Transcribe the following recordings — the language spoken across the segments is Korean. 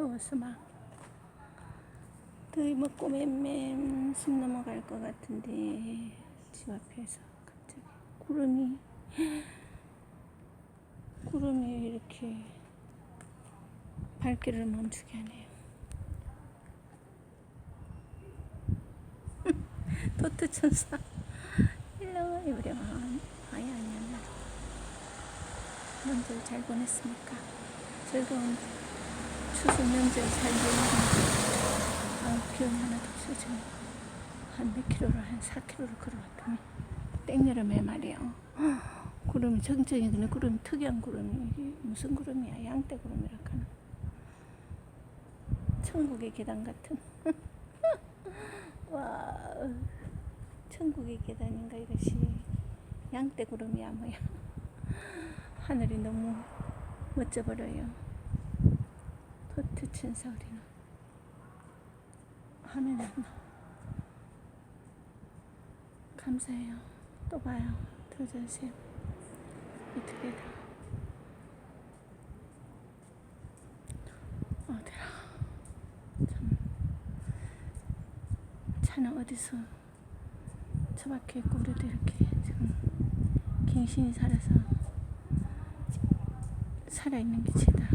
더워서 막 더위 먹고 맴맴 숨 넘어갈 것 같은데 집 앞에서 갑자기 구름이 구름이 이렇게 발길을 멈추게 하네요. 도트 천사 일로 이브리원 아야 아니야 명절 잘 보냈습니까? 즐거운 추석 명절 잘 보냈습니까? 아 기억이 하나도 없어 지금 한몇 킬로를 한 4킬로를 걸어왔더니 땡여름에 말이야. 구름이 정정이 그네. 구름이 특이한 구름이. 이게 무슨 구름이야? 양떼 구름이라 하나. 천국의 계단 같은. 와 천국의 계단인가 이것이. 양떼 구름이야 뭐야. 하늘이 너무 멋져 버려요 도트 천사 우리는 화면에 안 나와 감사해요. 또 봐요. 들어주세요 어떻게 다. 어디라? 참. 차는 어디서 처박혀 있고 우리도 이렇게 지금 갱신이 살아서 살아있는 빛이다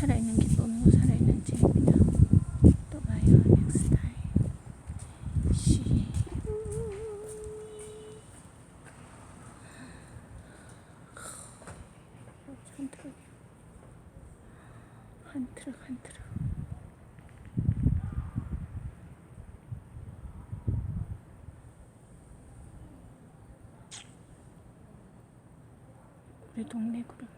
살아있는 기쁨이고 살아있는 죄입니다. 또 봐요 넥스트 타임 시한 트럭 한 트럭. 우리 동네 구름